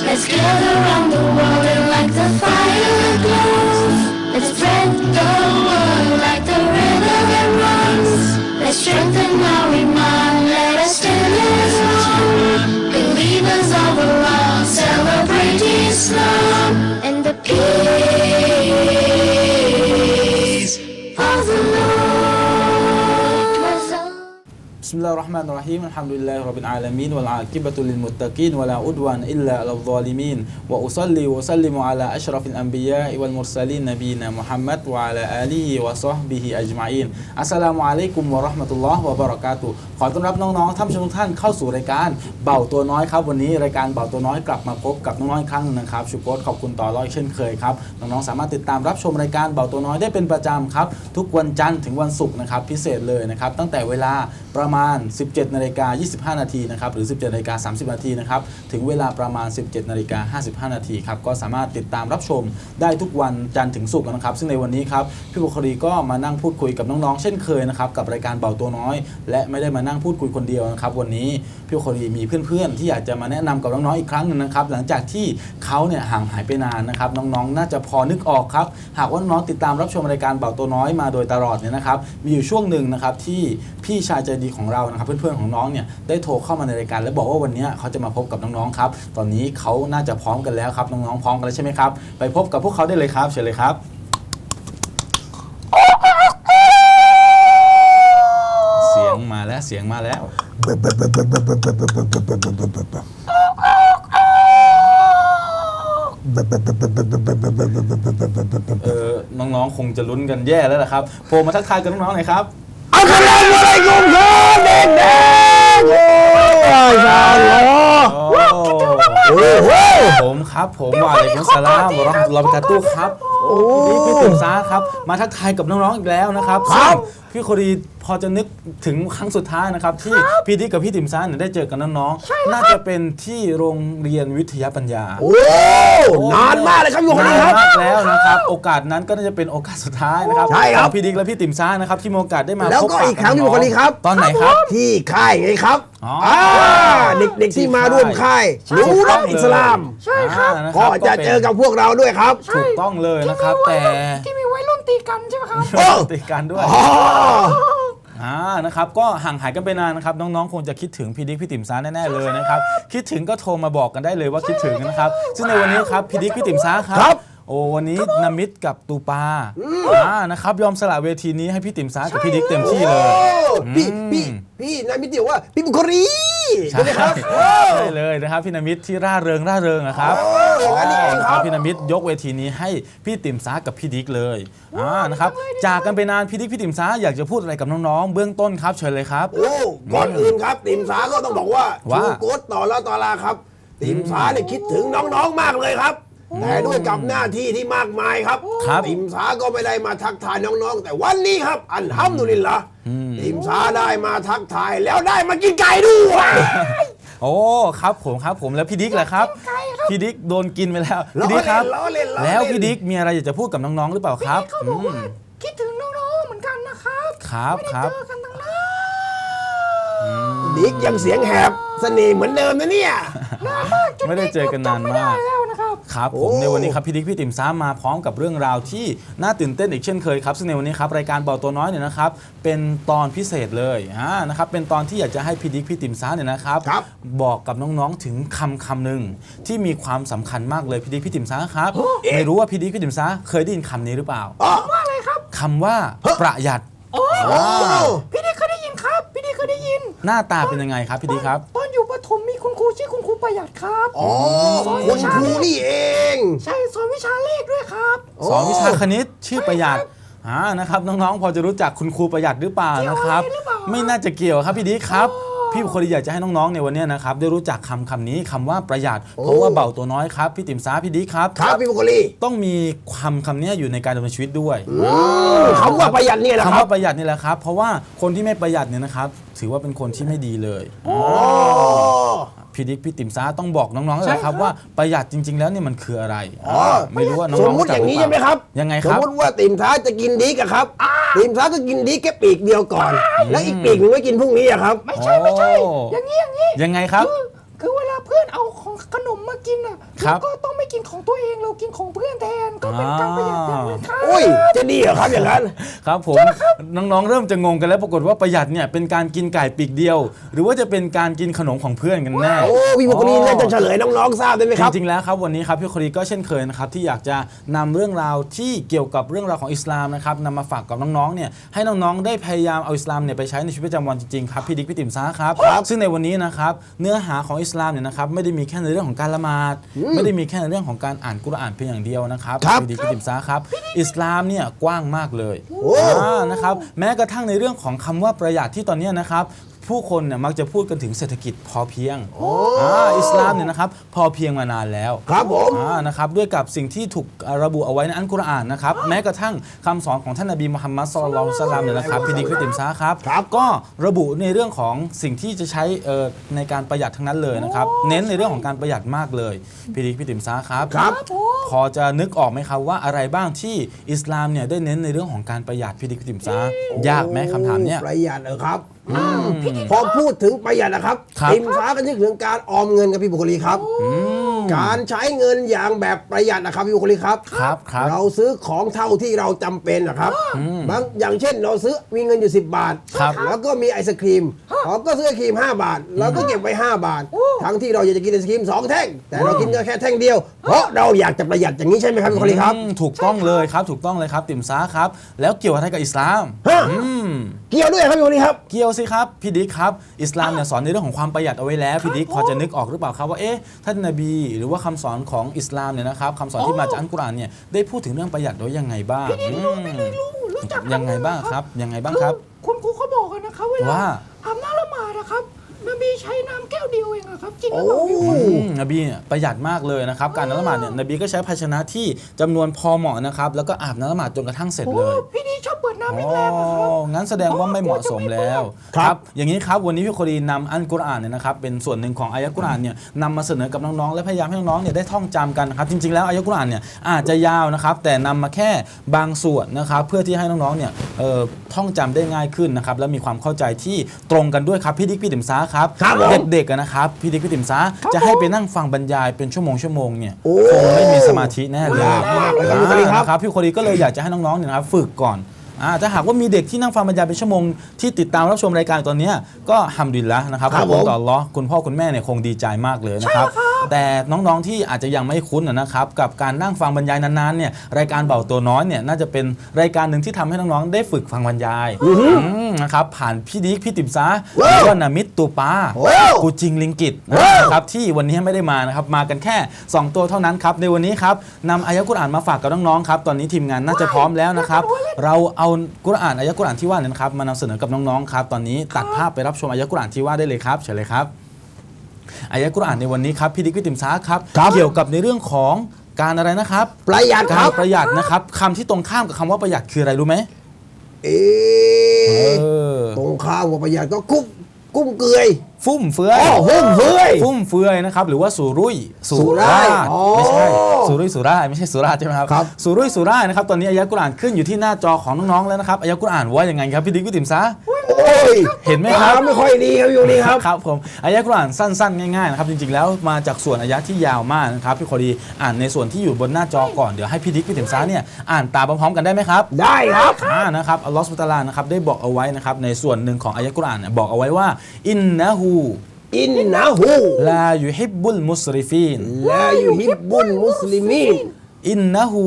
Let's gather around the รราะห์มานุรฮีมอัลฮัมดุลิลลาฮิร็อบบิลอาลามีนวัลอากิบะตุลิลมุตตะกีนวะลาอุดวานอิลลาอัลซอลิมีนวะอุซัลลิวะซัลลิมุอะลาอัชรัฟิลอัมบิยาอิวัลมุรซาลีนนบีนามุฮัมมัดวะอะลาอาลีฮิวะซอฮบิฮิอัจมาอีนอัสสลามุอะลัยกุมวะเราะห์มะตุลลคุขอต้อนรับน้องๆท่าน้ชมทุกท่านเข้าสู่รายการเบาตัวน้อยครับ วันนี้รายการเบาตัวน้อยกลับมาพบกับน้องๆอีครั้งนึะครับชูโกตขอบคุณต่อร้อยเช่นเคยครับน้องๆสามารถติดตามรับชมรายการเบาตัวน้อยได้เป็นประจำครับทุกวันจันทร์ถึงวันศุกร์นะครับพิเศษเลยนะครับตั้งแต่เวลาประมาณ17นาฬิกา25 นาทีนะครับ หรือ 17นาฬิกา30 นาทีนะครับ ถึงเวลาประมาณ 17นาฬิกา55 นาทีครับ ก็สามารถติดตามรับชมได้ทุกวันจันทร์ถึงศุกร์นะครับ ซึ่งในวันนี้ครับ พี่บุคลีก็มานั่งพูดคุยกับน้องๆ เช่นเคยนะครับ กับรายการเบาตัวน้อย และไม่ได้มานั่งพูดคุยคนเดียวนะครับ วันนี้พี่บุคลีมีเพื่อนๆ ที่อยากจะมาแนะนำกับน้องๆ อีกครั้งหนึงนะครับ หลังจากที่เขาเนี่ยห่างหายไปนานนะครับ น้องๆ น่าจะพอนึกออกครับ หากว่าน้องติดตามรับชมรายการเบาตัวน้อยมาโดยตลอดเนี่ยนะครับ มีอยู่ช่วงหนึ่งนะครับที่พี่ชายใจดีของเรานะครับเพื่อนๆของน้องเนี่ยได้โทรเข้ามาในรายการแล้วบอกว่าวันนี้เขาจะมาพบกับน้องๆครับ ตอนนี้เขาน่าจะพร้อมกันแล้วครับน้องๆพร้อมกันแล้วใช่ไหมครับไปพบกับพวกเขาได้เลยครับเชิญเลยครับ เสียงมาแล้วเสียงมาแล้ว เออน้องๆคงจะลุ้นกันแย่แล้วล่ะครับโผล่มาทักทายกับน้องๆหน่อยครับ อัสสลามุอะลัยกุมครับเด็กๆโอ้ยชาอัลลอฮ์โอ้โอ้โหผมครับ ผมวาเลกุมสลามวะเราะห์มะตุลลอฮ์วะบะเราะกาตุฮ์ครับโอ้พี่พี่ตุ่มซาครับ มาทักทายกับน้อง ๆ อีกแล้วนะครับครับซึ่งพี่โคดีพอจะนึกถึงครั้งสุดท้ายนะครับ ที่พี่ดิ๊กกับพี่ติ่มซาเนี่ยได้เจอกันน้องๆน่าจะเป็นที่โรงเรียนวิทยาปัญญา โอ้นานมากเลยครับอยู่คนนานี้นครับมากแล้วนะครับ โอกาสนั้นก็น่าจะเป็นโอกาสสุดท้ายนะครับใช่ครับของพี่ดิ๊กและพี่ติ่มซ่านะครับที่มีโอกาสได้มาแล้วพบก็ปะอีกครั้งบที่บุคลีครับ ตอนไหนครับที่ค่ายไงครับอ๋ออ่าเด็กๆที่มาร่วมค่ายรู้รักอิสลาม ใช่ครับก็จะเจอกับพวกเราด้วยครับ ถูกต้องเลยนะครับ แต่ที่มีวัยรุ่นตีกันใช่ไหมครับโอ้ติดกันด้วยอ๋ออ่านะครับก็ห่างหายกันไปนานนะครับน้องๆคงจะคิดถึงพี่ดิ๊กพี่ติ๋มซ่าแน่ๆเลยนะครับคิดถึงก็โทรมาบอกกันได้เลยว่าคิดถึงนะครับ ซึ่งในวันนี้ครับพี่ดิ๊กพี่ติ๋มซ่าครับครับ โอ้วันนี้นามิดกับตูปาอ่านะครับยอมสละเวทีนี้ให้พี่ติ๋มซ่ากับพี่ดิ๊กเต็มที่เลยโอ้พี่อืมพี่พี่นายมิติว่าพี่บุคลีใช่ใช่ไหมครับใช่เลยนะครับพี่นามิดที่ร่าเริงร่าเริงนะครับโอ้อย่างนั้นนี่เองครับพี่นามิดยกเวทีนี้ให้พี่ติ๋มซากับพี่ดิ๊กเลยอ่านะครับจากกันไปนานพี่ดิ๊กพี่ติ๋มซาอยากจะพูดอะไรกับน้องๆเบื้องต้นครับเชิญเลยครับโอ้ก่อนอื่นครับติมสาก็ต้องบอกว่าว่าชูโกดต่อแล้วต่อลาครับติมสาเนี่ยคิดถึงน้องๆมากเลยครับ แต่ด้วยกับหน้าที่ที่มากมายครับครับติมสาก็ไม่ได้มาทักทายน้องๆ แต่วันนี้ครับอันฮัมดุลิลละติมสาได้มาทักทายแล้วได้มากินไก่ด้วยโอ้ครับผมครับผมแล้วพี่ดิ๊กแหละครับพี่ดิ๊กโดนกินไปแล้วพี่ดิ๊กครับล้อเล่นล้อเล่นแล้วพี่ดิ๊กมีอะไรอยากจะพูดกับน้องๆหรือเปล่าครับเขาบอกว่าคิดถึงน้องๆเหมือนกันนะครับครับไม่คได้รับเจอกันตั้งนานดิกยังเสียงแหบเสน่ห์เหมือนเดิมนะเนี่ยไม่ได้เจอกันนานไม่มาได้กแล้วนะ ครับครับผมโอ้ในวันนี้ครับพี่ดิ๊กพี่ติ๋มซ้ามาพร้อมกับเรื่องราวที่น่าตื่นเต้นอีกเช่นเคยครับซึ่งในวันนี้ครับรายการเบาตัวน้อยเนี่ยนะครับเป็นตอนพิเศษเลยอ่านะครับเป็นตอนที่อยากจะให้พี่ดิ๊กพี่ติ๋มซ้าเนี่ยนะครับครับ บอกกับน้องๆถึงคำคำหนึ่งที่มีความสำคัญมากเลยพี่ดิ๊กพี่ติ๋มซ้าครับไม่รู้ว่าพี่ดิ๊กพี่ติ๋มซ้าเคยได้ยินคำนี้หรือเปล่าอ๋อว่าอะไรครับคำว่าประหยัดโอ้โอ้พี่ดีเคยได้ยินครับพี่ดี เคยได้ยินหน้าตาเป็นยังไงครับพี่ดิ๊กครับ ตอนอยู่ประถมมีคุณครูชื่อคุณครูประหยัดครับอ๋อคุณครูนี่เอง ใช่สอนวิชาเลขด้วยครับ สอนวิชาคณิตชื่อประหยัดอ่านะครับน้องๆพอจะรู้จักคุณครูประหยัดหรือเปล่านะครับ เกี่ยวอะไรหรือเปล่า ไม่น่าจะเกี่ยวครับพี่ดิ๊กครับ พี่บุคคลอยากจะให้น้องๆในวันนี้นะครับได้รู้จักคำคำนี้คำว่าประหยัด เพราะว่าเบาตัวน้อยครับ พี่ติ๋มซาพี่ดิ๊กครับ ครับพี่บุคลีต้องมีคำคำนี้อยู่ในการดำเนินชีวิตด้วยคำว่าประหยัดเนี่ยแหละคคำรับว่าประหยัดนี่แหละครับ เพราะว่าคนที่ไม่ประหยัดเนี่ยนะครับ ถือว่าเป็นคนที่ไม่ดีเลยอ๋อ พี่ดิ๊กพี่ติ๋มซาต้องบอกน้องๆเลยนะครับว่าประหยัดจริง ๆ แล้วเนี่ยมันคืออะไรอ๋อไม่รู้ว่าน้องสๆมมติจัอกย่างหนี้เปใช่ไหมครับยังไงสคมรับมติว่าติ่มท้าจะกินดีกับครับติ่มท้าก็กินดีแค่ปีกเดียวก่อน แล้วอีกปีกหนึงไว้กินพรุ่งนี้อะครับ ไม่ใช่ไม่ใช่โอ้อย่างนี้อย่างนี้ยังไงครับ คือคือเวลาเพื่อนเอาเอาของขนมมากินอะครับแล้วก็ต้องไม่กินของตัวเองเรากินของเพื่อนแทนก็เป็นการประหยัดอย่างหนึงครับอุ้ยจะดีเหรอครับอย่างนั้น ครับผมน้องๆ เริ่มจะงงกันแล้วปรากฏว่าประหยัดเนี่ยเป็นการกินไก่ปีกเดียว หรือว่าจะเป็นการกินขนมของเพื่อนกันแน่ โอ้พี่บุคลีน่าจะเฉลยน้องๆทราบได้ไหมจครับริงๆ แล้วครับวันนี้ครับพี่โคดีก็เช่นเคยนะครับที่อยากจะนำเรื่องราวที่เกี่ยวกับเรื่องราวของอิสลามนะครับนำมาฝากกับน้องๆ เนี่ยให้น้องๆ ได้พยายามเอาอิสลามเนี่ยไปใช้ในชีวิตประจำวันจริงๆ ครับพี่ดิ๊กพี่ติ๋มซ่าครับ ซึ่งในวันนี้นะครับเนื้อหาของอิสลามเนี่ยนะครับไม่ได้มีแค่ในเรื่องของการละหมาด ไม่ได้มีแค่ในเรื่องของการอ่านกุรอานเพียงอย่างเดียวนะครับครับพี่ดิ๊กพี่ติ๋มซ่าครับ อิสลามเนี่ยกว้างมากเลยโอ้อ่านะครับแม้กระทั่งในเรื่องของคำว่าประหยัดที่ตอนเนี้ยนะครับ ผู้คนเนี่ยมักจะพูดกันถึงเศรษฐกิจพอเพียงอ่าอิสลามเนี่ยนะครับพอเพียงมานานแล้วครับผมอ่านะครับด้วยกับสิ่งที่ถูกระบุเอาไว้ในอันกุรอานนะครับแม้กระทั่งคำสอนของท่านนบีมุฮัมมัดสุลลัลลอฮุอะลัยฮิวะซัลลัมเนี่ยนะครับพี่ดิกริติมซาครับครับก็ระบุในเรื่องของสิ่งที่จะใช้เอ่อในการประหยัดทั้งนั้นเลยนะครับเน้นในเรื่องของการประหยัดมากเลยพี่ดิกพี่ติมซาครับ ครับ พอจะนึกออกไหมครับว่าอะไรบ้างที่อิสลามเนี่ยได้เน้นในเรื่องของการประหยัดพี่ดิกพี่ติมซายากไหมคำถามเนี่ย ประหยัดเหรอครับ พอพูดถึงประหยัดนะครับครับ ติมฟ้าก็นึกถึงการออมเงินกับพี่บุคลีครับ การใช้เงินอย่างแบบประหยัดนะครับพี่บุคลีครับ ครับครับ เราซื้อของเท่าที่เราจำเป็นนะครับบางอย่างเช่นเราซื้อมีเงินอยู่ 10 บาท ครับแล้วก็มีไอศครีมเราก็ซื้อไอศครีม 5 บาทแล้วก็เก็บไว้ 5 บาท ทั้งที่เราอยากจะกินไอศครีม 2 แท่ง แต่เรากินก็แค่แท่งเดียว เพราะเราอยากจะประหยัดอย่างนี้ใช่ไหมครับพี่บุคลีครับ อืมถูกต้องเลยครับ ถูกต้องเลยครับ ติ่มซาครับ แล้วเกี่ยวอะไรกับอิสลามฮะ อืม เกี่ยวด้วยครับพี่บุคลีครับ เกี่ยวสิครับพี่ดิ๊กครับ อิสลามเนี่ยสอนในเรื่องของความประหยัดเอาไว้แล้วพี่ดิ๊กพอจะนึกออกหรือเปล่าครับว่าเอ๊ะท่านนบี หรือว่าคำสอนของอิสลามเนี่ยนะครับคำสอนที่มาจากอัลกุรอานเนี่ยได้พูดถึงเรื่องประหยัดไว้ยังไงบ้างอืมรู้จักยังไงบ้างครับ ยังไงบ้างครับ คุณครูเขาบอกกันนะครับเวลาว่าอาบน้ำละหมาดนะครับ นบีใช้น้ำแก้วเดียวเองอะครับ จริงหโอ้รือเปล่าพี่อืมนบีเนี่ยประหยัดมากเลยนะครับ การน้ำละหมาดเนี่ยนบีก็ใช้ภาชนะที่จำนวนพอเหมาะนะครับ แล้วก็อาบน้ำละหมาดจนกระทั่งเสร็จโอ้เลยพี่ดีชอบเปิดน้ำอ๋แรงๆอะครับองั้นแสดงว่าไม่เหมาะสมแล้วครับ อย่างนี้ครับวันนี้พี่โคดีนำอันกุรอานเนี่ยนะครับเป็นส่วนหนึ่งของอายะกุรอานเนี่ยนำมาเสนอกับน้องๆและพยายามให้น้องๆเนี่ยได้ท่องจำกันนะครับจริงๆแล้วอายะกุรอานเนี่ยอาจจะยาวนะครับแต่นำมาแค่บางส่วนนะครับเพื่อที่ให้น้องๆเนี่ยเอ่อท่องจำได้ง่ายขึ้นนะครับและมีความเข้าใจที่ตรงกันด้วยครับพี่ดิ๊กพี่ติ๋มซาครับ ครับผมเด็กๆอะนะครับ พี่ดิ๊กพี่ติ๋มซาจะให้ไปนั่งฟังบรรยายเป็นชั่วโมงชั่วโมงเนี่ยโอ้คงไม่มีสมาธิแน่เลยยากมากเลยครับพี่โคดีครับ นะครับพี่โคดีก็เลยอยากจะให้น้องๆเนี่ยนะครับฝึกก่อนอ่าถ้าหากว่ามีเด็กที่นั่งฟังบรรยายเป็นชั่วโมงที่ติดตามรับชมรายการตอนเนี้ยก็ฮัมดุลิลละนะครับครับขอบคุณผมต่ออัลเลอฮ์คุณพ่อคุณแม่เนี่ยคงดีใจมากเลยนะครับแต่น้องๆที่อาจจะยังไม่คุ้นนะนะครับกับการนั่งฟังบรรยายนานๆเนี่ยรายการเบาตัวน้อยเนี่ยน่าจะเป็นรายการหนึ่งที่ทำให้น้องๆได้ฝึกฟังบรรยายมนะครับผ่านพี่ดิ๊กพี่ติ๋มซาหรือว่านามิตตูปาโอ้กูจริงลิงกิตว้าวนะครับที่วันนี้ไม่ได้มานะครับมากันแค่ 2 ตัวเท่านั้นครับในวันนี้ครับนำอายะกุรอานมาฝากกับน้องๆครับตอนนี้ทีมงานน่าจะพร้อมแล้วนะครับเราเอากุรอานอายะกุรอานที่ว่าเนี่ยนะครับมานำเสนอกับน้องๆครับตอนนี้ตัดภาพไปรับชมอายะกุรอานที่ว่าได้เลยครับเชิญเลยครับ อายะกุรอานในวันนี้ครับพี่ดิกวิติมซาครับครับเกี่ยวกับในเรื่องของการอะไรนะครับ ประหยัดคการัรบประหยัดนะครับคำที่ตรงข้ามกับคำว่าประหยัดคืออะไรรู้ไหมเอ๊เอะอตรงข้ามกับประหยัดก็กุ้มกุ้มเกลือย ฟุ่มเฟือยอ๋อฟุ่มเฟือยฟุ่มเฟือยนะครับหรือว่าสุรุ่ยสุร่ายอ๋อไม่ใช่สุรุ่ยสุร่ายไม่ใช่สุราษฎร์ใช่ไหมครับครับสุรุ่ยสุร่ายนะครับตอนนี้อายะกุรอานขึ้นอยู่ที่หน้าจอของน้องๆแล้วนะครับอายะกุรอานว่ายังไงครับพี่ดิ๊กพี่ติ๋มซาโอ้ยเห็นไหมครับตาไม่ค่อยดีครับอยู่นี่ครับครับผมอายะกุรอานสั้นๆ ง่ายๆนะครับจริงๆแล้วมาจากส่วนอายะที่ยาวมากนะครับพี่คอดีอ่านในส่วนที่อยู่บนหน้าจอก่อนเดี๋ยวให้พี่ดิ๊กพี่ติ๋มซาเนี่ยอ่านตามพร้อมๆกันได้ไหมครับ ได้ครับอ่านะครับอัลลอฮฺสุบตาลานะครับได้บอกเอาไว้นะครับในส่วนหนึ่งของอายะกุรอานเนี่ยบอกเอาไว้ว่าอินนะฮูอินนะฮูลายุฮิบบุลมุสริฟีนลายูฮิบบุลมุสลิมีนอินนะฮู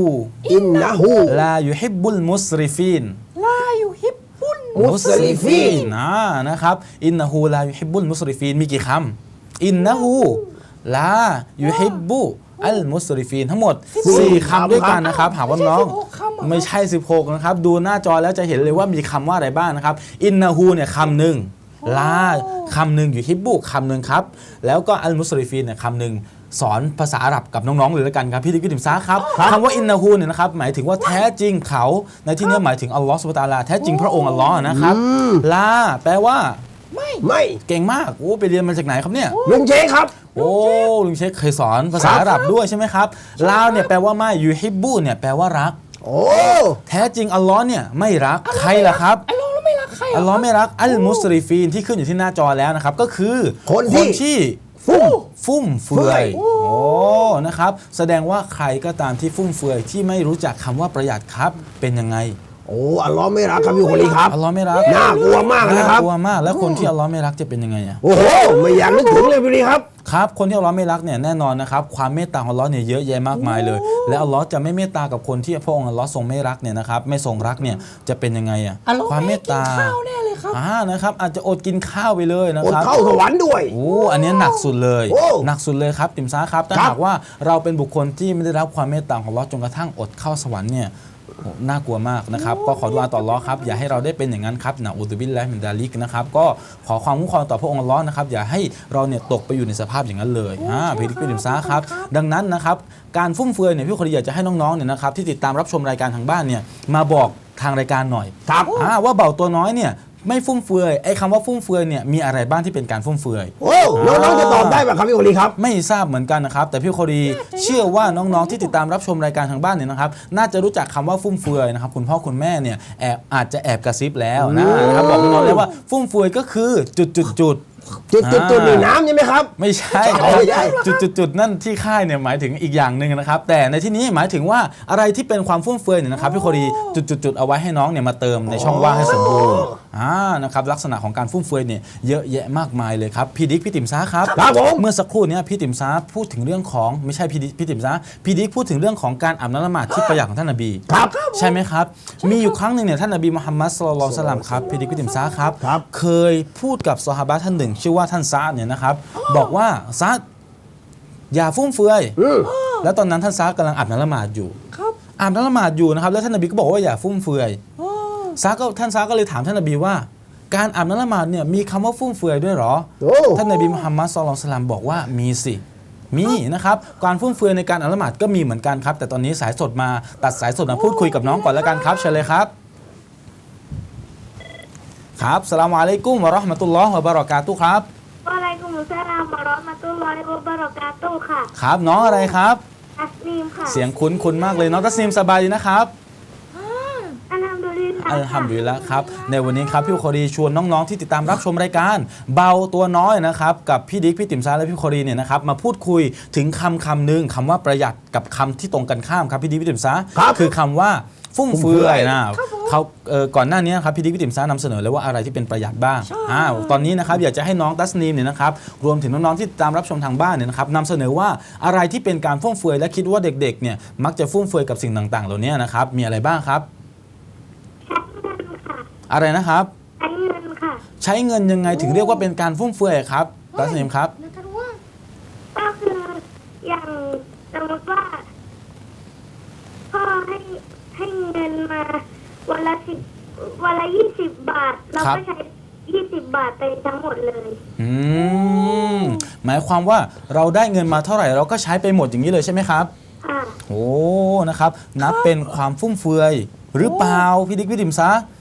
อินนะฮูลายุฮิบบุลมุสริฟีนลาอยู่ฮิปปุ้นมุสลิฟีนอ่านะครับอินนะฮูลายุฮิบบุลมุสริฟีนมีกี่คำอินนะฮูลายุฮิบบุอัลมุสริฟีนทั้งหมด 4คำด้วยกันนะครับหากว่าน้องไม่ใช่ 16 นะครับ ดูหน้าจอแล้วจะเห็นเลยว่ามีคำว่าอะไรบ้างนะครับ อินนาฮูเนี่ยคำหนึ่ง ลาคำหนึ่งอยู่ฮิบบุคำหนึ่งครับ แล้วก็อัลมุสริฟีนเนี่ยคำหนึ่งสอนภาษาอาหรับกับน้องๆเลยแล้วกันครับพี่ดิกพี่ดิมซาครับคำว่าอินนาฮูเนี่ยนะครับหมายถึงว่าแท้จริงเขาในที่นี้หมายถึงอัลลอฮฺสุบฮานะฮูวะตะอาลาแท้จริงพระองค์อัลลอฮ์นะครับลาแปลว่าไม่เก่งมากโอ้ไปเรียนมาจากไหนครับเนี่ยลุงเชคครับโอ้ลุงเชคเคยสอนภาษาอาหรับด้วยใช่ไหมครับลาวเนี่ยแปลว่าไม่ยูฮิบบุเนี่ยแปลว่ารักโอ้แท้จริงอัลลอฮ์เนี่ยไม่รักใครล่ะครับ ไอ้เราแล้วไม่รักใครอัลลอฮ์ไม่รักอัลมุสริฟีนที่ขึ้นอยู่ที่หน้าจอแล้วนะครับ ก็คือคนที่ ที่ ฟุ่ม ฟุ่มเฟือย โอ้ นะครับ แสดงว่าใครก็ตามที่ฟุ่มเฟือยที่ไม่รู้จักคำว่าประหยัดครับ เป็นยังไง โอ้อัลลอฮ์ไม่รักครับพี่โคลีครับอัลลอฮ์ไม่รักน่ากลัวมากนะครับน่ากลัวมาก แล้วคนที่อัลลอฮ์ไม่รักจะเป็นยังไงอะโอ้โหไม่อยากนึกถึงเลยพี่โคลีครับครับคนที่อัลลอฮ์ไม่รักเนี่ยแน่นอนนะครับความเมตตาของอัลลอฮ์เนี่ยเยอะแยะมากมายเลย และอัลลอฮ์จะไม่เมตตากับคนที่พระองค์อัลลอฮ์ทรงไม่รักเนี่ยนะครับไม่ทรงรักเนี่ยจะเป็นยังไงอะอัลลอฮ์ความเมตตาไให้กินข้าวแน่เลยครับอ่านะครับอาจจะอดกินข้าวไปเลยนะอดครับเข้าสวรรค์ด้วยโอ้อันนี้หนักสุดเลยโอ้หนักสุดเลยครับติมซาครับถ้าครับหากว่าเราเป็นบุคคลที่ไม่ได้รับความเมตตาของอัลลอฮ์จนกระทั่งอดเข้าสวรรค์เนี่ยโอ้ น่ากลัวมากนะครับ ก็ขอดุอาต่ออัลลอฮ์ครับ อย่าให้เราได้เป็นอย่างนั้นครับนะอูดุบิลและมินดาลิกนะครับ ก็ขอความคุ้มครองต่อพระองค์อัลลอฮ์นะครับ อย่าให้เราเนี่ยตกไปอยู่ในสภาพอย่างนั้นเลยอ่าพี่ดิกพี่ติมซาครับ ดังนั้นนะครับ การฟุ่มเฟือยเนี่ยพี่คนดีอยากจะให้น้องๆเนี่ยนะครับที่ติดตามรับชมรายการทางบ้านเนี่ยมาบอกทางรายการหน่อยครับอ่าว่าเบาตัวน้อยเนี่ย ไม่ฟุ่มเฟือยไอ้คำว่าฟุ่มเฟือยเนี่ยมีอะไรบ้างที่เป็นการฟุ่มเฟือย โอ้น้องๆจะตอบได้ไหมครับพี่โคลีครับ ไม่ทราบเหมือนกันนะครับ แต่พี่โคดีเชื่อว่าน้องๆที่ติดตามรับชมรายการทางบ้านเนี่ยนะครับ น่าจะรู้จักคำว่าฟุ่มเฟือยนะครับคุณพ่อคุณแม่เนี่ยแอบอาจจะแอบกระซิบแล้วนะนะครับบอกน้องๆเลยว่าฟุ่มเฟือยก็คือจุดจุดจุดจุดจุดจุดนี่น้ำใช่ไหมครับ ไม่ใช่คอ๋รัอบไม่ใช่ จุดจุดจุดนั่นที่ค่ายเนี่ยหมายถึงอีกอย่างหนึ่งนะครับ แต่ในที่นี้หมายถึงว่าอะไรที่เป็นความฟุ่มเฟือยเนี่ยนะครับพี่โคดีจุดจุดจุดเอาไว้ให้น้องเนี่ยมาเติมในช่องว่างให้สมบูรณ์ อ่านะครับลักษณะของการฟุ่มเฟือยเนี่ยเยอะแยะมากมายเลยครับพี่ดิ๊กพี่ติ๋มซ้าครับครับผมเมื่อสักครู่เนี้พี่ติ๋มซาพูดถึงเรื่องของไม่ใช่พี่ดิพี่ติ๋มซาพี่ดิ๊กพูดถึงเรื่องของการอาบน้ำละหมาดที่ประหยัดของท่านนบีครับใช่ไหมครับ มีอยู่ครั้งหนึ่งเนี่ยท่านนบีมุฮัมมัดสุลลัลลอฮุอะลัยฮิวะสัลลัมครับพี่ดิ๊กพี่ติ๋มซาครับครับเคยพูดกับซอฮาบะห์ท่านหนึ่ง ชื่อว่าท่านซาดเนี่ยนะครับบอกว่าซาดอย่าฟุ่มเฟือยอืมแล้วตอนนั้นท่านซาดกำลังอาบน้ำละหมาดอยู่ครับอาบน้ำละหมาดอยู่นะครับแล้วท่านนบีก็บอกว่าอย่าฟุ่มเฟือยอ๋อ ซาดก็ท่านซาดก็เลยถามท่านนบีว่า การอาบน้ำละหมาดเนี่ยมีคำว่าฟุ่มเฟือยด้วยเหรอโอ้ท่านนบีมุฮัมมัดสุลลัลลอฮุอะลัยฮิวะสัลลัมบอกว่ามีสิมีนะครับการฟุ่มเฟือยในการอัลละหมาดก็มีเหมือนกันครับ แต่ตอนนี้สายสดมาตัดสายสดมาพูดคุยกับน้องก่อนแล้วกันครับเชิญเลยครับ ครับสลามอะลัยกุมวะเราะห์มะตุลลอฮ์วะบะเราะกาตุฮ์ครับวะอะลัยกุมุสสลามวะเราะห์มะตุลลอฮิวะบะเราะกาตุฮ์ค่ะ ครับน้องอะไรครับอัสนีมค่ะ เสียงคุ้นคุ้นมากเลยน้องตัสนีมสบายดีนะครับ อัลฮัมดุลิลลาห์ อัลฮัมดุลิลละครับในวันนี้ครับพี่โคดีชวนน้องๆที่ติดตามรับชมรายการ เบาตัวน้อยนะครับกับพี่ดิ๊กพี่ติ๋มซาและพี่โคดีเนี่ยนะครับมาพูดคุยถึงคำคำหนึ่งคำว่าประหยัดกับคำที่ตรงกันข้ามครับพี่ดิ๊กพี่ติ๋มซาครับคือคำว่าฟุ่มเฟือยนะครับผมเขาเอ่อก่อนหน้านี้ครับพี่ดิ๊กพี่ติ๋มซานำเสนอเลยว่าอะไรที่เป็นประหยัดบ้างใช่อ่าตอนนี้นะครับอยากจะให้น้องตัสนีมเนี่ยนะครับรวมถึงน้องๆที่ติดตามรับชมทางบ้านเนี่ยนะครับนำเสนอว่าอะไรที่เป็นการฟุ่มเฟือยและคิดว่าเด็กๆเนี่ยมักจะฟุ่มเฟือยกับสิ่งต่างๆ เหล่านี้นะครับมีอะไรบ้างครับ อะไรนะครับ ใช้เงินค่ะ ใช้เงินยังไงถึงเรียกว่าเป็นการฟุ่มเฟือยครับตัสนีมครับนะครับว่าก็คืออย่างสมมติว่าพ่อให้ให้เงินมาวันละสิบวันละยี่สิบบาท เราครับก็ใช้ยี่สิบบาทไปทั้งหมดเลย อืมหมายความว่าเราได้เงินมาเท่าไหร่เราก็ใช้ไปหมดอย่างนี้เลยใช่ไหมครับ ค่ะ โอ้ นะครับ นับเป็นความฟุ่มเฟือย หรือเปล่าพี่ดิ๊กพี่ดิมซะอืมอืม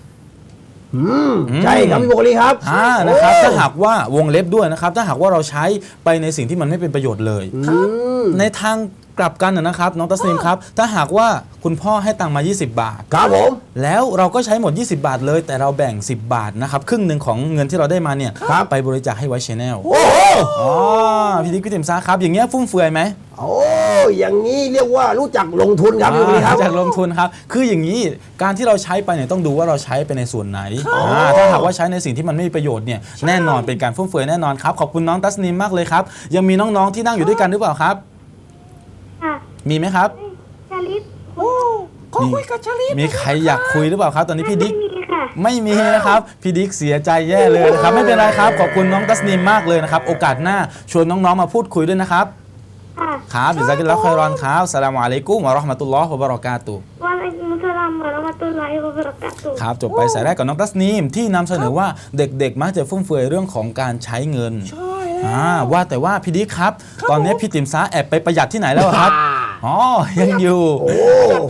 ใช่ครับพี่โคลีครับอ่านะครับโอ้ถ้าหากว่าวงเล็บด้วยนะครับ ถ้าหากว่าเราใช้ไปในสิ่งที่มันไม่เป็นประโยชน์เลยอืมในทางกลับกันนะนะครับน้องตัสนิมครับ ถ้าหากว่าคุณพ่อให้ตังค์มา 20 บาทครับผมแล้วเราก็ใช้หมด 20 บาทเลย แต่เราแบ่ง 10 บาทนะครับครึ่งหนึ่งของเงินที่เราได้มาเนี่ยครับไปบริจาคให้ไว้ชแนลโอ้โหอ๋อพี่ดิ๊กพี่ดิมซะครับอย่างเงี้ยฟุ่มเฟือยไหมโอ้ อย่างนี้เรียกว่ารู้จักลงทุนครับพี่โคลีครับ อ่าจากลงทุนครับ คืออย่างนี้การที่เราใช้ไปเนี่ยต้องดูว่าเราใช้ไปในส่วนไหนอ่าถ้าหากว่าใช้ในสิ่งที่มันไม่มีประโยชน์เนี่ยแน่นอนเป็นการฟุ่มเฟือยแน่นอนครับขอบคุณน้องตัสนีมมากเลยครับ ยังมีน้องๆที่นั่งอยู่ด้วยกันหรือเปล่าครับ ค่ะมีไหมครับเอ้ยชาลิฟโอ้ขอคุยกับชาลีฟมีใครอยากคุยหรือเปล่าครับ ตอนนี้พี่ดิ๊ก ไม่มีค่ะ ไม่มีนะครับ พี่ดิ๊กเสียใจแย่เลยนะครับ ไม่เป็นไรครับ ขอบคุณน้องตัสนีมมากเลยนะครับ โอกาสหน้าชวนน้องๆมาพูดคุยด้วยนะครับ ค่ะครับบิซากิลละคอยรอนครับสลามอะลัยกุมวะเราะห์มะตุลลอฮ์วะบะเราะกาตุฮ์วะอะลัยกุมุสสลามวะเราะห์มะตุลลอฮิวะบะเราะกาตุฮ์ครับจบไปสายแรกกับน้องตัสนีมที่นำเสนอว่าเด็กๆมักจะฟุ่มเฟือยเรื่องของการใช้เงินใช่แล้วอ่าว่าแต่ว่าพี่ดิ๊กครับ ตอนนี้พี่ติ๋มซาแอบไปประหยัดที่ไหนแล้วอะครับอ๋อยังอยู่โอ้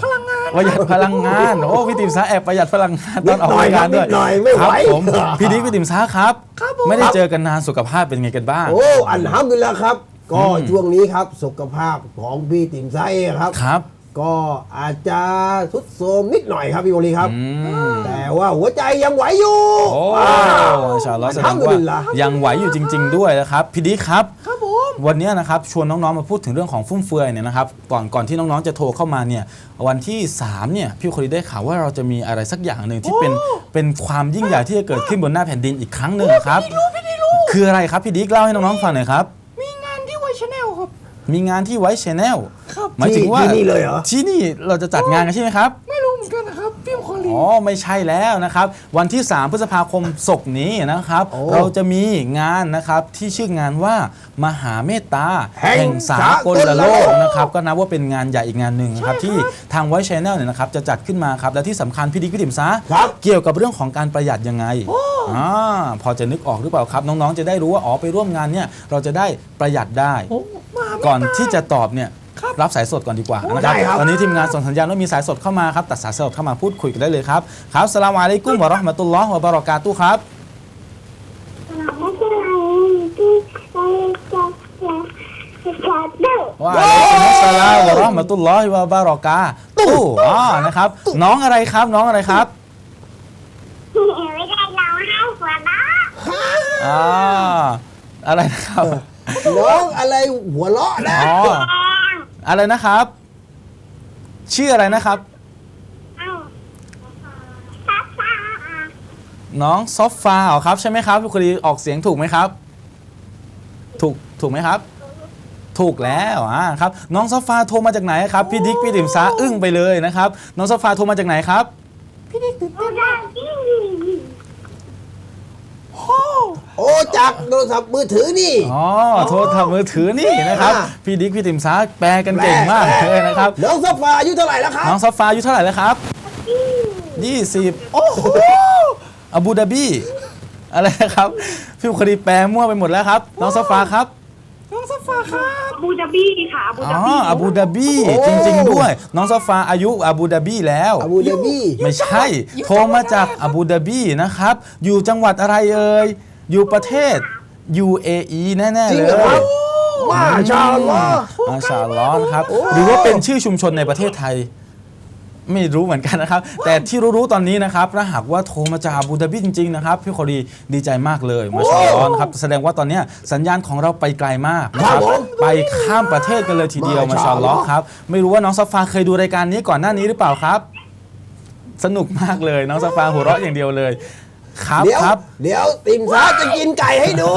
พลังงานประหยัดพลังงานโอ้พี่ติ๋มซาแอบประหยัดพลังงานตอนออกรายการด้วยนิดหน่อยครับนิดหน่อยไม่ไหวครับผมพี่ดิ๊กพี่ติ๋มซาครับครับผมไม่ได้เจอกันนานสุขภาพเป็นไงกันบ้างโอ้อันฮัมดุลิลละครับ ก็ช่วงนี้ครับสุขภาพของพี่ติ๋มไซครับครับ ก็อาจจะทรุดโทรมนิดหน่อยครับพี่โอลีครับอืมแต่ว่าหัวใจยังไหวอยู่โอ้ว้าวมาชาอัลลอฮ์แสดงอัลฮัมดุว่าลิลละยังไหวอยู่จริง ๆ ด้วยนะครับพี่ดิ๊กครับครับผมพวันนี้นะครับชวนน้องๆมาพูดถึงเรื่องของฟุ่มเฟือยเนี่ยนะครับก่อนก่อนที่น้องๆจะโทรเข้ามาเนี่ยวันที่3เนี่ยพี่คนดีได้ข่าวว่าเราจะมีอะไรสักอย่างหนึ่งที่เป็นเป็นความยิ่งใหญ่ที่จะเกิดขึ้นบนหน้าแผ่นดินอีกครั้งหนึ่งครับพี่รู้พี่ได้รู้คืออะไรครับพี่ดิ๊กเล่าให้น้องๆฟังหน่อยครับ มีงานที่ไวชแนลครับ มีงานที่ไว้ชแนลครับหมายถึงว่าที่นี่เลยเหรอที่นี่เราจะจัดงานกันใช่ไหมครับ ไม่รู้เหมือนกันนะครับพี่คอลีอ๋อไม่ใช่แล้วนะครับ วันที่ 3 พฤษภาคมศกนี้นะครับโอ้เราจะมีงานนะครับที่ชื่องานว่ามหาเมตตา แห่งสากลสากลโลโลกกนะครับ ก็นับว่าเป็นงานใหญ่อีกงานหนึ่งนะครับที่ทางไวชแนลเนี่ยนะครับจะจัดขึ้นมาครับและที่สำคัญพี่ดิ๊กพี่ติ๋มซะครับเกี่ยวกับเรื่องของการประหยัดยังไงอ่าพอจะนึกออกหรือเปล่าครับ น้องๆจะได้รู้ว่าอ๋อไปร่วมงานเนี่ยเราจะได้ประหยัดได้โอ้มาไม่ ก่อนตายที่จะตอบเนี่ยครับรับสายสดก่อนดีกว่านะคได้รับครับ ตอนนี้ทีมงานส่งสัญญาณว่ามีสายสดเข้ามาครับ ตัดสายสดเข้ามาพูดคุยกันได้เลยครับครับสลามอะลัยกุมวะเราะห์มะตุลลอฮ์วะบารอกาตุฮ์ครับ ว่าอะลัยกุมุสสลามวะเราะห์มะตุลลอฮิวะบารอกาตุฮ์อ๋อนะครับ น้องอะไรครับ น้องอะไรครับไม่ได้ร้องให้หัวเราะอ่าอะไรนะครับ น้องอะไรหัวเราะนะอ๋ออะไรนะครับ ชื่ออะไรนะครับเอ้าซ่าซ่าน้องซอฟฟาเหรอครับใช่ไหมครับทุกคนดีออกเสียงถูกไหมครับ ถูกถูกไหมครับ ถูกแล้วอ่าครับน้องซอฟฟาโทรมาจากไหนครับพี่ดิ๊กพี่ติ๋มซาอึ้งไปเลยนะครับ น้องซอฟฟาโทรมาจากไหนครับ พี่ดิ๊กตื่นโอ้เต้นได้โอ้ โอ้จากโทรศัพท์มือถือนี่ อ๋อโทรศัพท์มือถือนี่นะครับ อ่า พี่ดิ๊กพี่ติ๋มซาแปลกันเก่งมากแปลเลยนะครับ น้องซัฟฟาอายุเท่าไหร่แล้วครับน้องซอฟฟาอายุเท่าไหร่แล้วครับ 20 โอ้โหอาบูดาบีอะไรนะครับ พี่คนดีแปลมั่วไปหมดแล้วครับ น้องซอฟฟาครับ น้องซัฟฟาครับ อาบูดาบีค่ะอาบูอ๋ดาอบีอาบูดาบีโอ้จริง ๆ ด้วย น้องซอฟฟาอายุอาบูดาบีแล้ว อาบูดาบีไม่ใช่ โทรมาจากอาบูดาบีนะครับ อยู่จังหวัดอะไรเอ่ย อยู่ประเทศ UAE แน่จริๆงเลเหรอครัยบมาชาอัลลอฮ์มาชาอัลลอฮ์นะครับโอ้หรือว่าเป็นชื่อชุมชนในประเทศไทย ไม่รู้เหมือนกันนะครับ แต่ที่รู้ๆตอนนี้นะครับถ้าหากว่าโทรมาจากอาบูดาบีจริงๆนะครับพี่คอรีดีใจมากเลยมาชาอัลลอฮ์นะครับแสดงว่าตอนเนี้ยสัญญาณของเราไปไกลมากนะครับครับผมไปข้ามประเทศกันเลยทีเดียวมามาชาชาอัอัลลลลออฮ์ฮ์ครับไม่รู้ว่าน้องซาฟาเคยดูรายการนี้ก่อนหน้านี้หรือเปล่าครับ สนุกมากเลยน้องซาฟาหัวเราะอย่างเดียวเลย ครับเดี๋ยวครับ เดี๋ยวติมซาจะกินไก่ให้ดู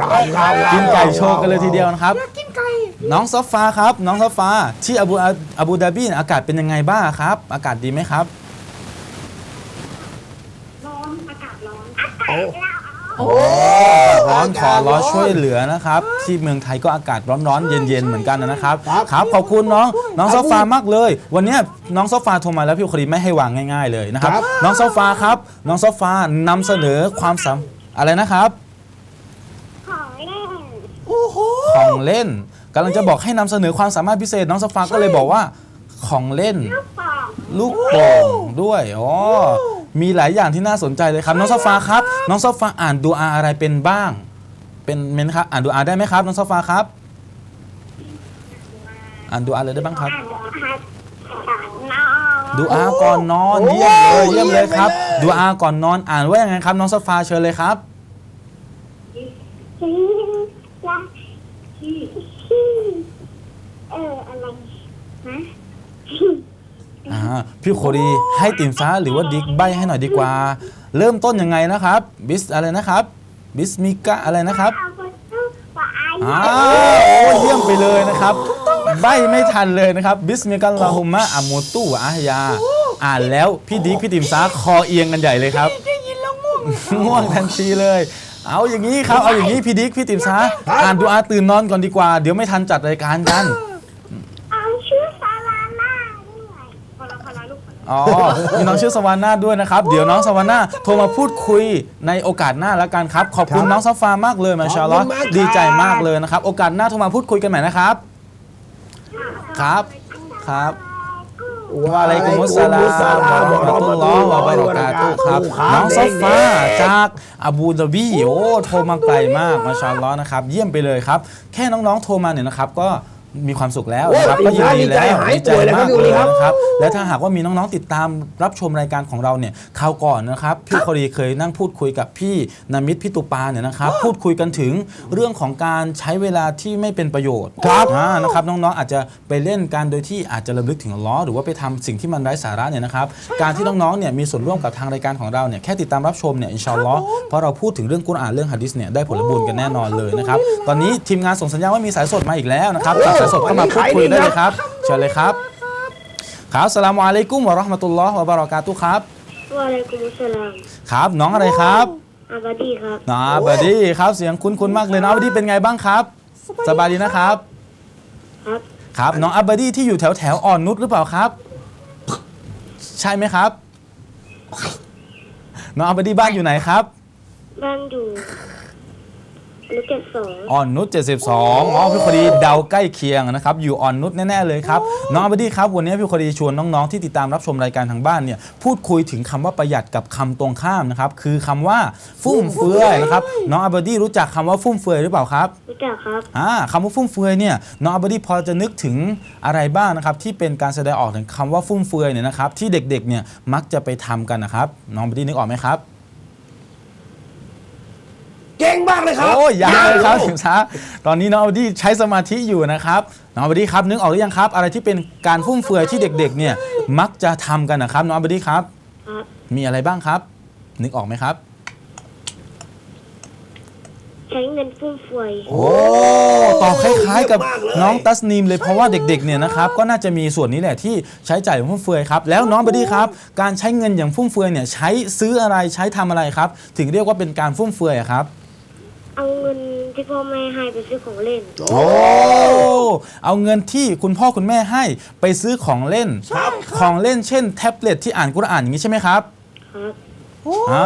ครับครับครับกินไก่โชว์กันเลยทีเดียวนะครับอยากกินไก่น้องซอฟฟ้าครับ น้องซอฟฟ้า ที่อาบูอาอาบูดาบีเนี่ยอากาศเป็นยังไงบ้างครับ อากาศดีไหมครับ ร้อน อากาศร้อนโอ้ โอ้ร้อนขอร้อนช่วยเหลือนะครับ ที่เมืองไทยก็อากาศร้อนๆเย็นๆเหมือนกันนะครับครับครับขอบคุณน้องน้องซอฟฟ้ามากเลย วันเนี้ยน้องซอฟฟ้าโทรมาแล้วพี่คดีไม่ให้วางง่าย ๆเลยนะครับครับน้องซอฟฟ้าครับน้องซอฟฟ้านำเสนอความสำอะไรนะครับของเล่นโอ้โหของเล่นกำลังจะบอกให้นำเสนอความสามารถพิเศษ น้องซอฟฟ้าก็เลยบอกว่าของเล่น ลูกปองลูกโป่งด้วยอ๋อ มีหลายอย่างที่น่าสนใจเลยครับน้องซอฟาครับ น้องซอฟาอ่านดูอาอะไรเป็นบ้าง เป็นเมนครับอ่านดูอาได้ไหมครับ น้องซอฟาครับ อ่านดูอาเลยได้บ้างครับอ่านอ่านน้องดูอาก่อนนอนโอ้เยี่ยมเลยเยี่เยี่ยยมมเลยไปครับเลย ดูอาก่อนนอนอ่านว่ายังไงครับ น้องซอฟาเชิญเลยครับที่รักที่ที่เอออะไรฮะ อ่าพี่โคดีให้ติ่มฟ้าหรือว่าดิกใบให้หน่อยดีกว่า เริ่มต้นยังไงนะครับ บิสอะไรนะครับ บิสมิกะอะไรนะครับเอาคนตู้ปะอายุอ้าวโอ้เยี่ยมไปเลยนะครับใบไม่ทันเลยนะครับ บิสมิกัลลาฮุมะอามูตุวะอาฮยา อ่านแล้วพี่ดิ๊กพี่ติมซาคอเอียงกันใหญ่เลยครับได้ยินแล้วง่วงง่วงทันทีเลยเอาอย่างนี้ครับ เอาอย่างนี้พี่ดิ๊กพี่ติมซาอ่านดูอาตื่นนอนก่อนดีกว่า เดี๋ยวไม่ทันจัดรายการกัน อละลูกพอละอ๋อมีน้องชื่อสวาน่าด้วยนะครับ เดี๋ยวน้องสวาน่าโทรมาพูดคุยในโอกาสหน้าแล้วกันครับ ขอบคุณครับน้องซอฟามากเลยมาชาอัลลอฮ์ขอบคุณมากครับ ดีใจมากเลยนะครับ โอกาสหน้าโทรมาพูดคุยกันใหม่นะครับ ครับครับ วะอะลัยกุมุสสลามวะเราะห์มะตุลลอฮ์วะบารอกาตุฮ์ครับน้องซอฟ้าจากอาบูดาบีโอ้โทรมาไกลมากมาชาอัลลอฮ์นะครับ เยี่ยมไปเลยครับ แค่น้องๆโทรมาเนี่ยนะครับ ก็ มีความสุขแล้วโอ้ยนะครับก็ยินดีดีใจแล้วหายดีใจป่วยเลยครัมาบกพี่เลอุยลีครับนะครับและถ้าหากว่ามีน้องๆติดตามรับชมรายการของเราเนี่ยคราวก่อนนะครับพี่คดีเคยนั่งพูดคุยกับพี่นามิตพี่ตุปาเนี่ยนะครับพูดคุยกันถึงเรื่องของการใช้เวลาที่ไม่เป็นประโยชน์ครับอ่านะครับน้องๆอาจจะไปเล่นการโดยที่อาจจะระลึกถึงอัลล้อฮ์หรือว่าไปทำสิ่งที่มันไร้สาระเนี่ยนะครับการที่น้องๆเนี่ยมีส่วนร่วมกับทางรายการของเราเนี่ยแค่ติดตามรับชมเนี่ยอินชาอัลลอฮ์เพราะเราพูดถึงเรื่องกุรอานเรื่องฮะดิษเนี่ยได้ผลบุญกันแน่นอนเลยนะครับตอนนี้ทีมงานส่งสัญญาณว่ามีสายสดมาอีกแล้วนะครับตัดสายสดเข้ามาพูดคุยได้เลยครับ เชิญเลยครับครับสลามอะลัยกุมวะเราะห์มะตุลลอฮ์วะบารอกาตุฮ์ครับวะอะลัยกุมุสสลามครับ น้องอะไรครับอาบาดีครับน้องอาบดีครับเสียงคุ้นๆมากเลยน้องอาบดีเป็นไงบ้างครับ สบายดีนะครับ ครับครับน้องอับบาดี้ที่อยู่แถวแถวๆอ่อนนุชหรือเปล่าครับ ใช่ไหมครับ น้องอับบาดี้บ้านอยู่ไหนครับ บ้านอยู่ อนุเกตสองอ่อนนุช72 อ๋อพี่คดีเดาใกล้เคียงนะครับ อยู่อ่อนนุชแน่ ๆ เลยครับ น้องอับบาดี้ครับ วันนี้พี่คดีชวนน้องๆที่ติดตามรับชมรายการทางบ้านเนี่ยพูดคุยถึงคำว่าประหยัดกับคำตรงข้ามนะครับ คือคำว่าฟุ่มเฟือยนะครับน้องอับบาดี้รู้จักคำว่าฟุ่มเฟือยหรือเปล่าครับ รู้จักครับ อ่าคำว่าฟุ่มเฟือยเนี่ยน้องอับบดี้พอจะนึกถึงอะไรบ้างนะครับ ที่เป็นการแสดงออกถึงคำว่าฟุ่มเฟือยเนี่ยนะครับ ที่เด็กๆเนี่ยมักจะไปทำกันนะครับ น้องอับบดี้นึกออกไหมครับ เก่งมากเลย ครับโอ้ยยังเลยครับถึงช้าตอนนี้น้องอับบดี้ใช้สมาธิอยู่นะครับน้องอับบดี้ครับนึกออกหรือยังครับ อะไรที่เป็นการฟุ่มเฟือยที่เด็ก ๆ เนี่ยมักจะทำกันนะครับน้องอับบดี้ครับครับ มีอะไรบ้างครับ นึกออกไหมครับใช้เงินฟุ่มเฟือยโอ้ตอบคล้ายๆ กับเยี่ยมมากเลยน้องตัสนีมเลยเพราะว่าเด็กๆเนี่ยนะครับก็น่าจะมีส่วนนี้แหละที่ใช้จ่ายอย่างฟุ่มเฟือยครับแล้วน้องบดดี้ครับ การใช้เงินอย่างฟุ่มเฟือยเนี่ยใช้ซื้ออะไรใช้ทำอะไรครับ ถึงเรียกว่าเป็นการฟุ่มเฟือยอะครับ เอาเงินที่พ่อแม่ให้ไปซื้อของเล่น โอ้เอาเงินที่คุณพ่อคุณแม่ให้ไปซื้อของเล่น ของเล่นเช่นแท็บเล็ตที่อ่านกุรอานอย่างนี้ใช่ไหมครับครับอ่า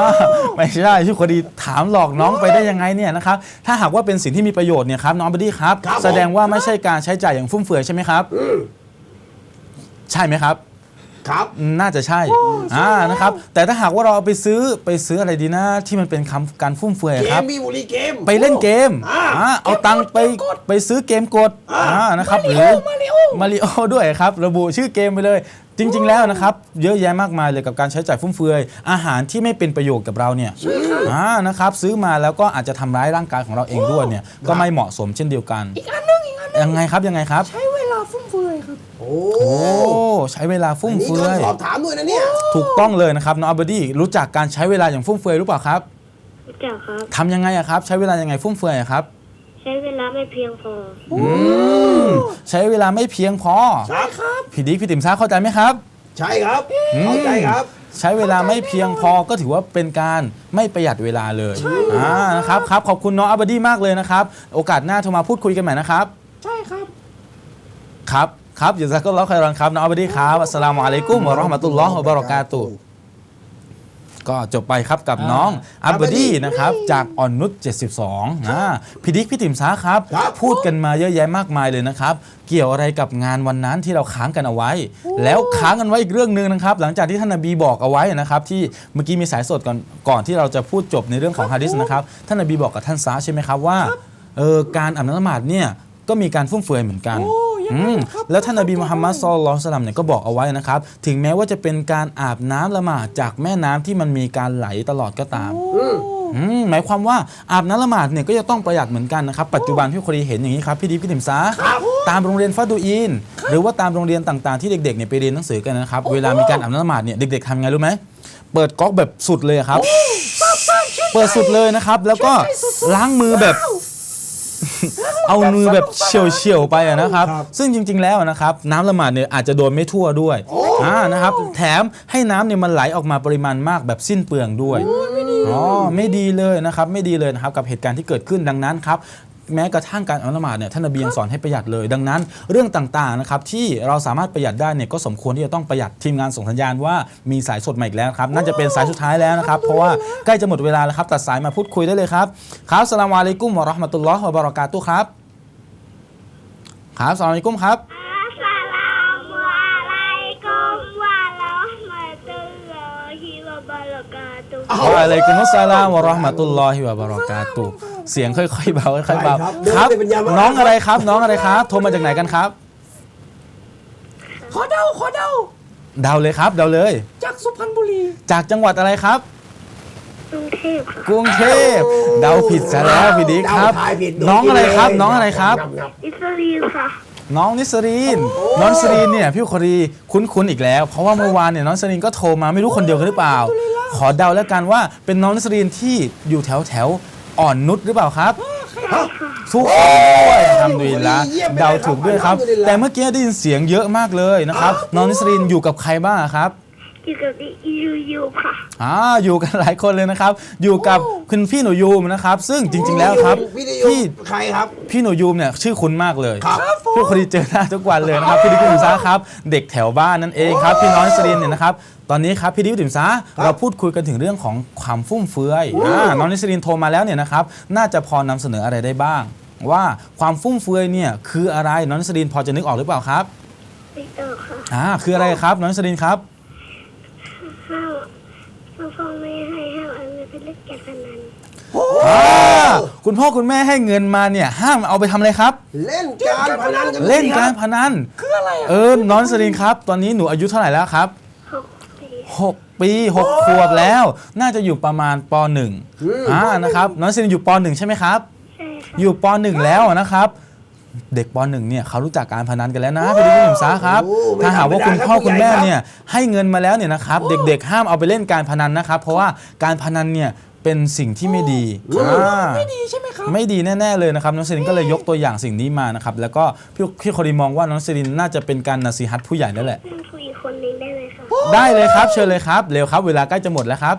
ไม่ใช่ที่คดีถามหลอกน้องไปได้ยังไงเนี่ยนะครับถ้าหากว่าเป็นสิ่งที่มีประโยชน์เนี่ยครับน้องบดดี้ครับ ครับผม แสดงว่าไม่ใช่การใช้จ่ายอย่างฟุ่มเฟือยใช่ไหมครับ ใช่ไหมครับ ครับ น่าจะใช่อ่านะครับแต่ถ้าหากว่าเราเอาไปซื้อไปซื้ออะไรดีนะ ที่มันเป็นคำการฟุ่มเฟือยเกครัมบมีบุรีเกม ไปเล่นเกมอ่าอ่าเอาตังค์ไปไปซื้อเกมกดอ่านะครับหรือมาริโอมาริโอด้วยครับ ระบุชื่อเกมไปเลยจริง ๆ แล้วนะครับ เยอะแยะมากมายเลยกับการใช้จ่ายฟุ่มเฟือย อาหารที่ไม่เป็นประโยชน์กับเราเนี่ยอ่านะครับ ซื้อมาแล้วก็อาจจะทำร้ายร่างกายของเราเองด้วยเนี่ยก็ไม่เหมาะสมเช่นเดียวกัน อีกอันนึงอีกอันนึงยังไงครับยังไงครับใช้เวลา ฟุ่มเฟือยครับ โอ้โอ้ใช้เวลาฟุ่มนี่เฟืก็อย สอบถามด้วยนะเนี่ย ถูกต้องเลยนะครับน้องอับบดี้รู้จักการใช้เวลาอย่างฟุ่มเฟือยหรือเปล่าครับรู้จักครับ ทำยังไงอะครับ ใช้เวลายังไงฟุ่มเฟือยอะครับใช้เวลาไม่เพียงพอ อืมใช้เวลาไม่เพียงพอครับ พี่ดิ๊กพี่ติ๋มซ่าเข้าใจไหมครับ ใช่ครับ เข้าใจครับ ใช้เวลาไม่เพียงพอก็ถือว่าเป็นการไม่ประหยัดเวลาเลยอ่านะครับครับขอบคุณน้องอับบดี้มากเลยนะครับ โอกาสหน้าโทรมาพูดคุยกันใหม่นะครับใช่ครับ ครับครับอย่าซักก็ล้อใครรันครับน้องอับบดี้ครับอัสสลามุอะลัยกุมวะเราะห์มะตุลลอฮ์วะบะเราะกาตุฮ์ก็จบไปครับกับน้องอับบดี้นะครับ จากอ่อนนุช72อ่าพี่ดิ๊กพี่ติ๋มซ้าครับครับ พูดกันมาเยอะแยะมากมายเลยนะครับ เกี่ยวอะไรกับงานวันนั้นที่เราค้างกันเอาไว้ แล้วค้างกันไว้อีกเรื่องหนึ่งนะครับ หลังจากที่ท่านนบีบอกเอาไว้นะครับ ที่เมื่อกี้มีสายสดก่อนก่อนที่เราจะพูดจบในเรื่องของฮะดิษนะครับท่านนบีบอกกับท่านซาใช่ไหมครับว่าเออการอาบน้ำละหมาดเนี่ย ก็มีการฟุ่มเฟือยเหมือนกันโอ้ยังไงอืมครับแล้วท่านนบีมุฮัมมัดศ็อลลัลลอฮุอะลัยฮิวะซัลลัมเนี่ยก็บอกเอาไว้นะครับ ถึงแม้ว่าจะเป็นการอาบน้ำละหมาดจากแม่น้ำที่มันมีการไหลตลอดก็ตามอืมหมายความว่าอาบน้ำละหมาดเนี่ยก็จะต้องประหยัดเหมือนกันนะครับ ปัจจุบันพี่คนดีเห็นอย่างนี้ครับพี่ดิบพี่ติมซาตามโรงเรียนฟาดูอิน หรือว่าตามโรงเรียนต่างๆที่เด็กๆเนี่ยไปเรียนหนังสือกันนะครับ เวลามีการอาบน้ำละหมาดเนี่ยเด็กๆทำไงรู้ไหมเปิดก๊อกแบบสุดเลยครับ เปิดสุดเลยนะครับ แล้วก็ล้างมือแบบ เอามือแบบเฉียวๆไปอะนะครับ ครับ ซึ่งจริง ๆ แล้วนะครับ น้ำละหมาดเนี่ยอาจจะโดนไม่ทั่วด้วยอ่านะครับ แถมให้น้ำเนี่ยมันไหลออกมาปริมาณมากแบบสิ้นเปลืองด้วยอ๋อไม่ดีเลยนะครับ ไม่ดีเลยนะครับกับเหตุการณ์ที่เกิดขึ้นดังนั้นครับ แม้กระทั่งการเอาละหมาดเนี่ยท่านนบียังสอนให้ประหยัดเลย ดังนั้นเรื่องต่างๆนะครับที่เราสามารถประหยัดได้เนี่ยก็สมควรที่จะต้องประหยัดทีมงานส่งสัญญาณว่ามีสายสดมาอีกแล้วครับน่าจะเป็นสายสุดท้ายแล้วนะครับเพราะว่าใกล้จะหมดเวลาแล้วครับตัดสายมาพูดคุยได้เลยครับครับสลามอะลัยกุมวะเราะห์มะตุลลอฮ์วะบะเราะกาตุฮ์ครับครับสลามอะลัยกุมครับอัสสลามุอะลัยกุมวะเราะห์มะตุลลอฮิวะบะเราะกาตุฮ์วะอะลัยกุมุสสลามวะเราะห์มะตุลลอฮิวะบะเราะกาตุฮ์ เสียงค่อยๆเบาค่อยๆเบาใช่ครับครับเดินเป็นยามว่างน้องอะไรครับ น้องอะไรครับโทรมาจากไหนกันครับ ขอเดาขอเดาเดาเลยครับเดาเลย จากสุพรรณบุรี จากจังหวัดอะไรครับ กรุงเทพค่ะกรุงเทพเดาผิดซะแล้วพี่ดิ๊กครับ เดาทายผิดโดน้องอะไรครับ กิเลยน้องอะไรครับงับอิสรีนค่ะ น้องนิสรีนน้องนิสรีนเนี่ยพี่ครีคุ้นๆอีกแล้ว เพราะว่าเมื่อวานเนี่ยน้องนิสรีนก็โทรมาไม่รู้คนเดียวกันหรือเปล่า ขอเดาแล้วกันว่าเป็นน้องนิสรีนที่อยู่แถวแถวๆ อ่อนนุชหรือเปล่าครับถูกด้วยทำดีละเยี่ยมไปเลยเดาถูกด้วยครับอัลฮัมดุลิลละแต่เมื่อกี้ได้ยินเสียงเยอะมากเลยนะครับ น้องนิสรีนอยู่กับใครบ้างครับ อยู่กับดิยูยูค่ะอ่าอยู่กันหลายคนเลยนะครับ อยู่กับคุณพี่หนูยูมนะครับ ซึ่งจริง ๆแล้วครับพี่ดิพี่ยใครครับ พี่หนูยูมเนี่ยชื่อคุ้นมากเลยครับพี่คนที่เจอหน้าทุกวันเลยนะครับพี่ดิ๊กพี่ติ๋มซาครับ เด็กแถวบ้านนั่นเองครับ พี่น้อยสรินทร์เนี่ยนะครับตอนนี้ครับพี่ดิ๊กพี่ติ๋มซาเราพูดคุยกันถึงเรื่องของความฟุ่มเฟือยอ่าน้องนิสรินทร์โทรมาแล้วเนี่ยนะครับน่าจะพอนำเสนออะไรได้บ้าง ว่าความฟุ่มเฟือยเนี่ยคืออะไรน้องนิสรินทร์พอจะนึกออกหรือเปล่าครับไม่เออค่ะอ่าคืออะไรครับน้องนิสรินทร์ครับ ห้ามพ่อพ่อไม่ให้ห้ามเอาเงินไปเล่นการพนัน อ่าคุณพ่อคุณแม่ให้เงินมาเนี่ยห้ามเอาไปทำอะไรครับ เล่นการพนันกันเล่นสิคการบพนันคืออะไรอะเออน้องนิสรินทร์ครับ ตอนนี้หนูอายุเท่าไหร่แล้วครับหกปี6ปี6ขวบแล้ว น่าจะอยู่ประมาณป .1 อ่านะครับน้องซินอยู่ป .1 ใช่ไหมครับ ใช่ค่ะอยู่ป .1 แล้วนะครับ เด็กป .1 เนี่ยเขารู้จักการพนันกันแล้วนะพี่ดิ๊กพี่หนุ่มซาครับโอ้ไม่ถ้าหากว่าคุณพ่อธรรมดาครับคุณแม่ผู้ใหญ่ครับเนี่ยให้เงินมาแล้วเนี่ยนะครับ เด็กๆห้ามเอาไปเล่นการพนันนะครับ เพราะว่าการพนันเนี่ย เป็นสิ่งที่ไม่ดีอ่าไม่ดีใช่ไหมครับ ไม่ดีแน่ ๆ เลยนะครับน้องซิลินก็เลยยกตัวอย่างสิ่งนี้มานะครับ แล้วก็พี่พี่คอรีมองว่าน้องซิลินน่าจะเป็นการนาซีฮัตผู้ใหญ่แล้วแหละเพื่อนคุยอีกคนนึงได้ไหมคะได้เลยครับเชิญเลยครับเร็วครับ เวลาใกล้จะหมดแล้วครับ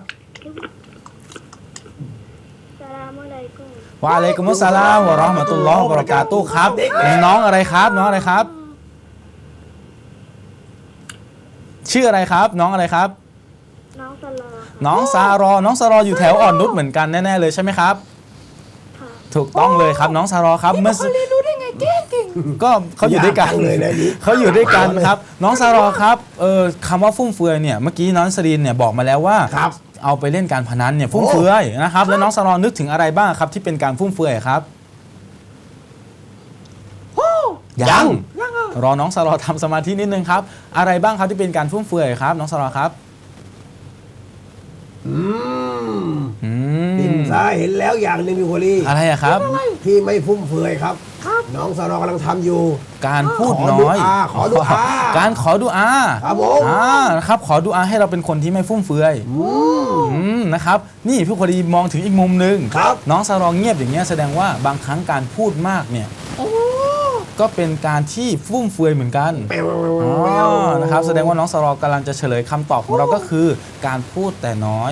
สลามอะไรกุ้งวะอะลัยกุมุสสลามวะเราะห์มะตุลลอฮ์วะบะเราะกาตุฮ์ครับ น้องอะไรครับ น้องอะไรครับ ชื่ออะไรครับ น้องอะไรครับ น้องสลอค่ะ น้องซารอ น้องซารออยู่แถวอ่อนนุชเหมือนกันแน่ๆเลยใช่ไหมครับค่ะถูกต้องเลยครับน้องซารอครับเมื่อ เขาเรียนรู้ได้ไงเก่งเก่งก็เขาอยู่ด้วยกันอยากจังเลยนะนี่เขาอยู่ด้วยกันครับ น้องซารอครับเออคำว่าฟุ่มเฟือยเนี่ยเมื่อกี้น้องสรีนเนี่ยบอกมาแล้วว่า ครับ เอาไปเล่นการพนันเนี่ยฟุ่มเฟือยนะครับ แล้วน้องซารอนึกถึงอะไรบ้างครับ ที่เป็นการฟุ่มเฟือยครับโอ้ยัง ยังอะรอน้องสรอทำสมาธินิดนึงครับ อะไรบ้างครับที่เป็นการฟุ่มเฟือยครับ น้องสรอครับ อืมอืมติมซาเห็นแล้วอย่างหนึ่งพี่โคลี่อะไรอะครับ ที่ไม่ฟุ่มเฟือยครับ ครับน้องสนอกำลังทำอยู่ การพูดขอน้ดุอยอาขอดุอาการขอดุอาครับผม อ่านะครับ ขอดุอาให้เราเป็นคนที่ไม่ฟุ่มเฟือยอืมนะครับ นี่พี่พอดีมองถึงอีกมุมหนึ่งครับ น้องสรองเงียบอย่างเงี้ยแสดงว่าบางครั้งการพูดมากเนี่ยโอ้ ก็เป็นการที่ฟุ่มเฟือยเหมือนกันแปวอ๋อนะครับแสดงว่าน้องสรอกำลังจะเฉลยคำตอบของเราก็คือ การพูดแต่น้อย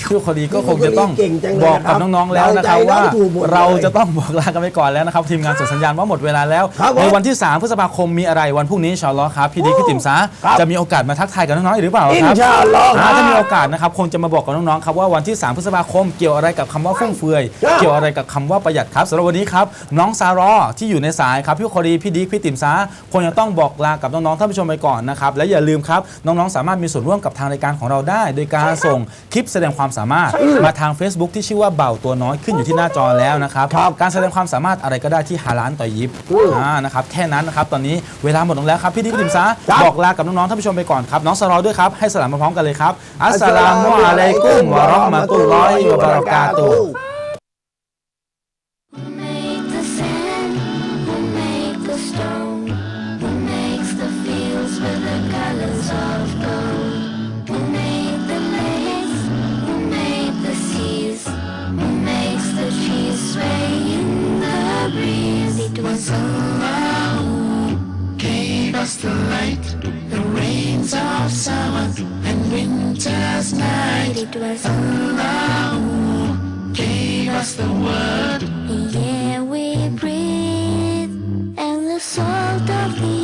ครับพี่คดีก็คงจะต้องเก่งจังเลยบอกกับนะครับน้องๆแล้วนะครับเราใจว่าน้องถูกหมดเลยเราจะต้องบอกลากันไปก่อนแล้วนะครับทีมงานส่งสัญญาณว่าหมดเวลาแล้วครับผมในวันที่ 3 พฤษภาคมมีอะไรวันพรุ่งนี้อินชาอัลลอฮ์ครับพี่ดีพี่ติ๋มซาครับจะมีโอกาสมาทักทายกับน้องๆอีกหรือเปล่าอินครับชาอัลลอฮ์อ่าครับถ้ามีโอกาสนะครับคงจะมาบอกกับน้องๆครับว่าวันที่ 3 พฤษภาคมเกี่ยวอะไรกับคำว่าฟุ่มเฟือยครับเกี่ยวอะไรกับคำว่าประหยัดครับสำหรับวันนี้ครับน้องซารอที่อยู่ในสายครับพี่คดีพี่ดิ๊กพี่ติ๋มซาคงจะต้องบอกลากับน้องๆท่านผู้ชมไปก่อนนะครับและอย่าลืมครับน้องๆสามารถมีส่วนร่วมกับทางรายการของเราได้ โดยการส่งคลิปแสดงความสามารถ มาทาง Facebook ที่ชื่อว่าเบาตัวน้อยขึ้นอยู่ที่หน้าจอแล้วนะครับ การแสดงความสามารถอะไรก็ได้ที่ฮาลานต่อยิบอ่านะครับแค่นั้นนะครับตอนนี้เวลาหมดลงแล้วครับพี่ดิ๊กพี่ดิมซาบอกลากับน้องๆท่านผู้ชมไปก่อนครับน้องสรอด้วยครับให้สลามมาพร้อมกันเลยครับอัสสลามุอะลัยกุมวะเราะห์มะตุลลอฮิวะบะเราะกาตุฮ์ God's alone gave us the light, the rains of summer and winter's night. It was Allah who gave us the word. The air we breathe and the salt of the